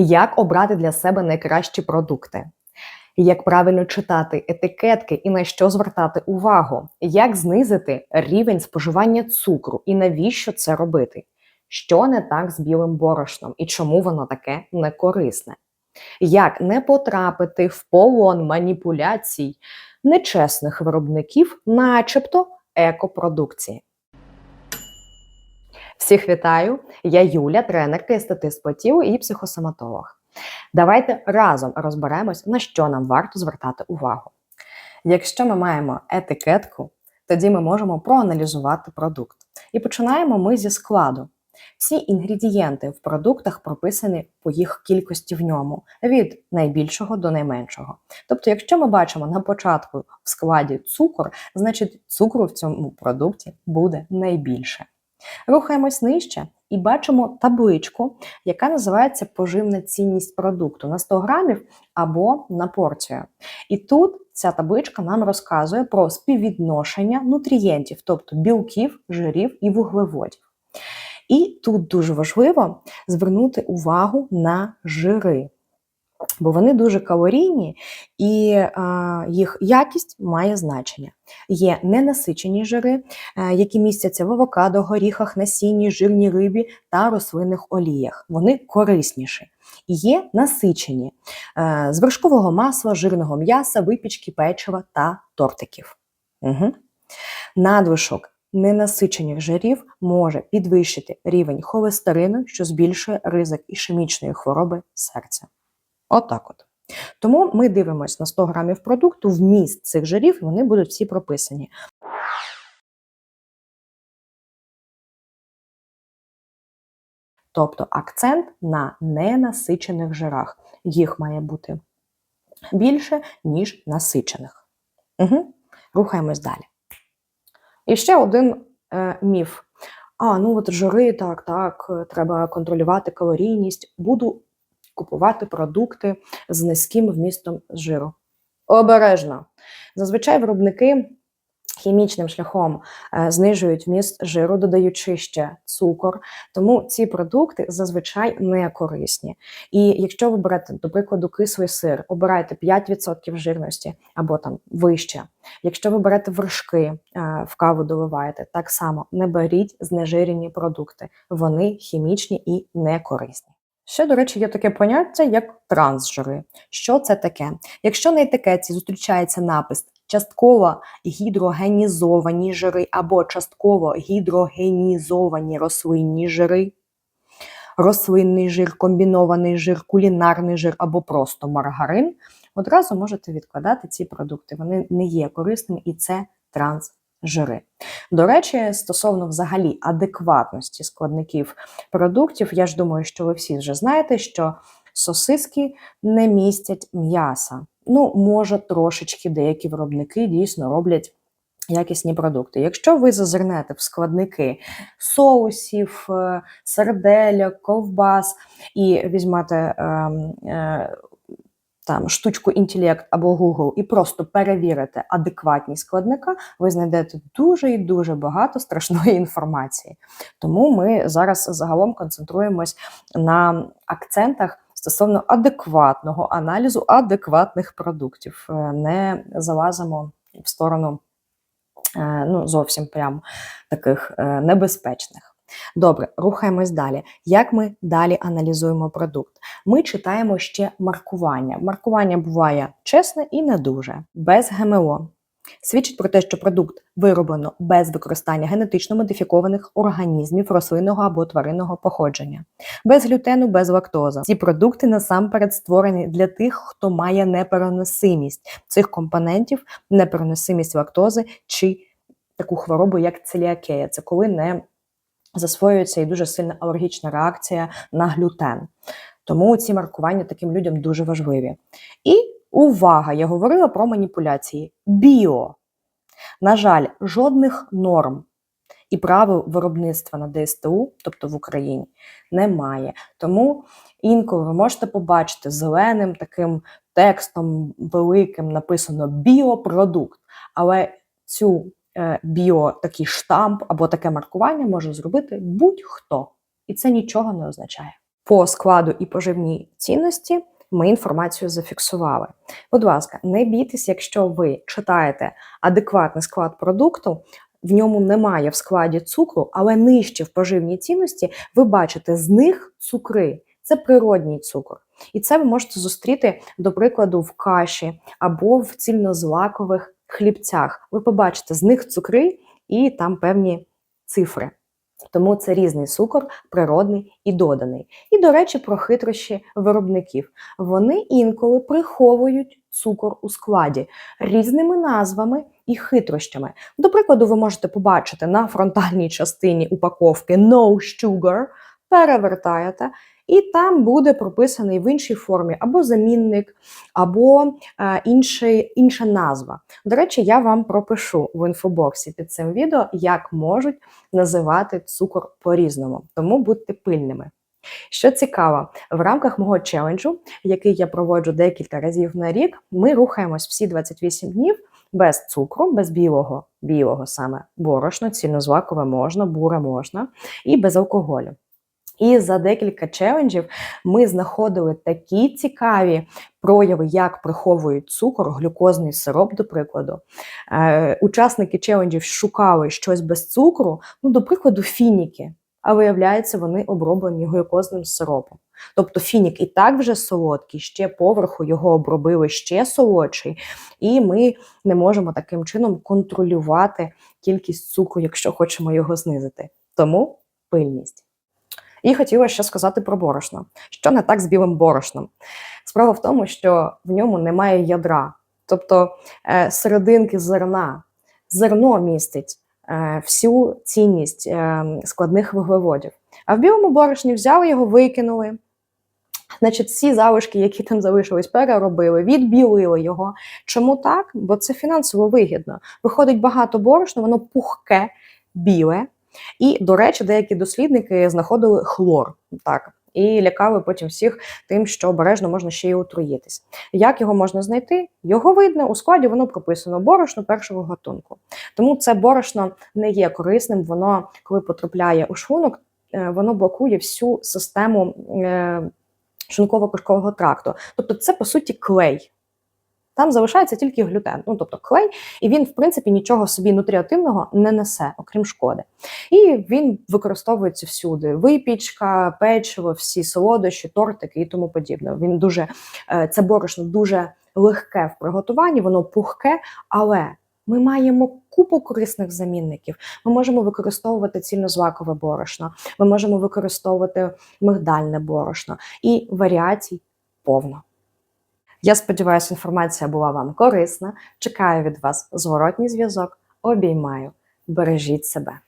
Як обрати для себе найкращі продукти? Як правильно читати етикетки і на що звертати увагу? Як знизити рівень споживання цукру і навіщо це робити? Що не так з білим борошном і чому воно таке некорисне? Як не потрапити в полон маніпуляцій нечесних виробників, начебто екопродукції? Всіх вітаю! Я Юля, тренерка естетист по тілу і психосоматолог. Давайте разом розберемось, на що нам варто звертати увагу. Якщо ми маємо етикетку, тоді ми можемо проаналізувати продукт. І починаємо ми зі складу. Всі інгредієнти в продуктах прописані по їх кількості в ньому від найбільшого до найменшого. Тобто, якщо ми бачимо на початку в складі цукор, значить цукру в цьому продукті буде найбільше. Рухаємось нижче і бачимо табличку, яка називається поживна цінність продукту на 100 грамів або на порцію. І тут ця табличка нам розказує про співвідношення нутрієнтів, тобто білків, жирів і вуглеводів. І тут дуже важливо звернути увагу на жири. Бо вони дуже калорійні і а, їх якість має значення. Є ненасичені жири, а, які містяться в авокадо, горіхах, насінні, жирній рибі та рослинних оліях. Вони корисніші. Є насичені а, з вершкового масла, жирного м'яса, випічки, печива та тортиків. Угу. Надлишок ненасичених жирів може підвищити рівень холестерину, що збільшує ризик ішемічної хвороби серця. Отак от. Тому ми дивимося на 100 грамів продукту, вміст цих жирів, і вони будуть всі прописані. Тобто акцент на ненасичених жирах. Їх має бути більше, ніж насичених. Угу. Рухаємось далі. І ще один е, міф. А, ну от жири, так, так, треба контролювати калорійність. Буду купувати продукти з низьким вмістом жиру. Обережно. Зазвичай виробники хімічним шляхом е, знижують вміст жиру, додаючи ще цукор. Тому ці продукти зазвичай не корисні. І якщо ви берете, до прикладу, кислий сир, обирайте 5% жирності або там вище. Якщо ви берете вершки, е, в каву доливаєте, так само не беріть знежирені продукти. Вони хімічні і не корисні. Ще, до речі, є таке поняття, як трансжири. Що це таке? Якщо на етикетці зустрічається напис частково гідрогенізовані жири або частково гідрогенізовані рослинні жири, рослинний жир, комбінований жир, кулінарний жир або просто маргарин, одразу можете відкладати ці продукти. Вони не є корисними і це трансжири жири. До речі, стосовно взагалі адекватності складників продуктів, я ж думаю, що ви всі вже знаєте, що сосиски не містять м'яса. Ну, може, трошечки деякі виробники дійсно роблять. Якісні продукти. Якщо ви зазирнете в складники соусів, е, сердельок, ковбас і візьмете е, е, там штучку інтелект або Google і просто перевірите адекватність складника, ви знайдете дуже і дуже багато страшної інформації. Тому ми зараз загалом концентруємось на акцентах. Стосовно адекватного аналізу адекватних продуктів, е, не залазимо в сторону е, ну, зовсім прям таких е, небезпечних. Добре, рухаємось далі. Як ми далі аналізуємо продукт? Ми читаємо ще маркування. Маркування буває чесне і не дуже, без ГМО. Свідчить про те, що продукт вироблено без використання генетично модифікованих організмів рослинного або тваринного походження, без глютену, без лактози. Ці продукти насамперед створені для тих, хто має непереносимість цих компонентів, непереносимість лактози чи таку хворобу, як целіакея. Це коли не засвоюється і дуже сильна алергічна реакція на глютен. Тому ці маркування таким людям дуже важливі. І увага! Я говорила про маніпуляції. Біо. На жаль, жодних норм і правил виробництва на ДСТУ, тобто в Україні, немає. Тому інколи ви можете побачити зеленим таким текстом великим написано біопродукт. Але цю біо такий штамп або таке маркування може зробити будь-хто. І це нічого не означає. по складу і поживній цінності ми інформацію зафіксували. Будь ласка, не бійтесь, якщо ви читаєте адекватний склад продукту. В ньому немає в складі цукру, але нижче в поживній цінності ви бачите з них цукри. Це природній цукор. І це ви можете зустріти, до прикладу, в каші або в цільнозлакових хлібцях. Ви побачите з них цукри і там певні цифри. Тому це різний цукор, природний і доданий. І, до речі, про хитрощі виробників. Вони інколи приховують цукор у складі різними назвами і хитрощами. До прикладу, ви можете побачити на фронтальній частині упаковки No Sugar, перевертаєте, і там буде прописаний в іншій формі або замінник, або е, інший, інша назва. До речі, я вам пропишу в інфобоксі під цим відео, як можуть називати цукор по-різному. Тому будьте пильними. Що цікаво, в рамках мого челенджу, який я проводжу декілька разів на рік, ми рухаємось всі 28 днів без цукру, без білого, білого саме борошна, цільнозлакове можна, буре можна, і без алкоголю. І за декілька челенджів ми знаходили такі цікаві прояви, як приховують цукор, глюкозний сироп, до прикладу. Е, Учасники челенджів шукали щось без цукру, ну, до прикладу, фініки. А виявляється, вони оброблені глюкозним сиропом. Тобто фінік і так вже солодкий, ще поверху його обробили ще солодший, і ми не можемо таким чином контролювати кількість цукру, якщо хочемо його знизити. Тому пильність. І хотіла ще сказати про борошно. Що не так з білим борошном? Справа в тому, що в ньому немає ядра, тобто е, серединки зерна. Зерно містить е, всю цінність е, складних вуглеводів. А в білому борошні взяли його, викинули. Значить, всі залишки, які там залишились, переробили, відбілили його. Чому так? Бо це фінансово вигідно. Виходить багато борошна, воно пухке, біле. І, до речі, деякі дослідники знаходили хлор. Так. І лякали потім всіх тим, що обережно можна ще й отруїтись. Як його можна знайти? Його видно у складі, воно прописано борошно першого гатунку. Тому це борошно не є корисним. Воно, коли потрапляє у шлунок, е, воно блокує всю систему е, шлунково-кишкового тракту. Тобто, це по суті клей. Там залишається тільки глютен, ну тобто клей, і він, в принципі, нічого собі нутріативного не несе, окрім шкоди. І він використовується всюди: випічка, печиво, всі солодощі, тортики і тому подібне. Він дуже е, це борошно дуже легке в приготуванні, воно пухке, але ми маємо купу корисних замінників. Ми можемо використовувати цільнозлакове борошно, ми можемо використовувати мигдальне борошно і варіацій повно. Я сподіваюся, інформація була вам корисна. Чекаю від вас зворотній зв'язок. Обіймаю. Бережіть себе.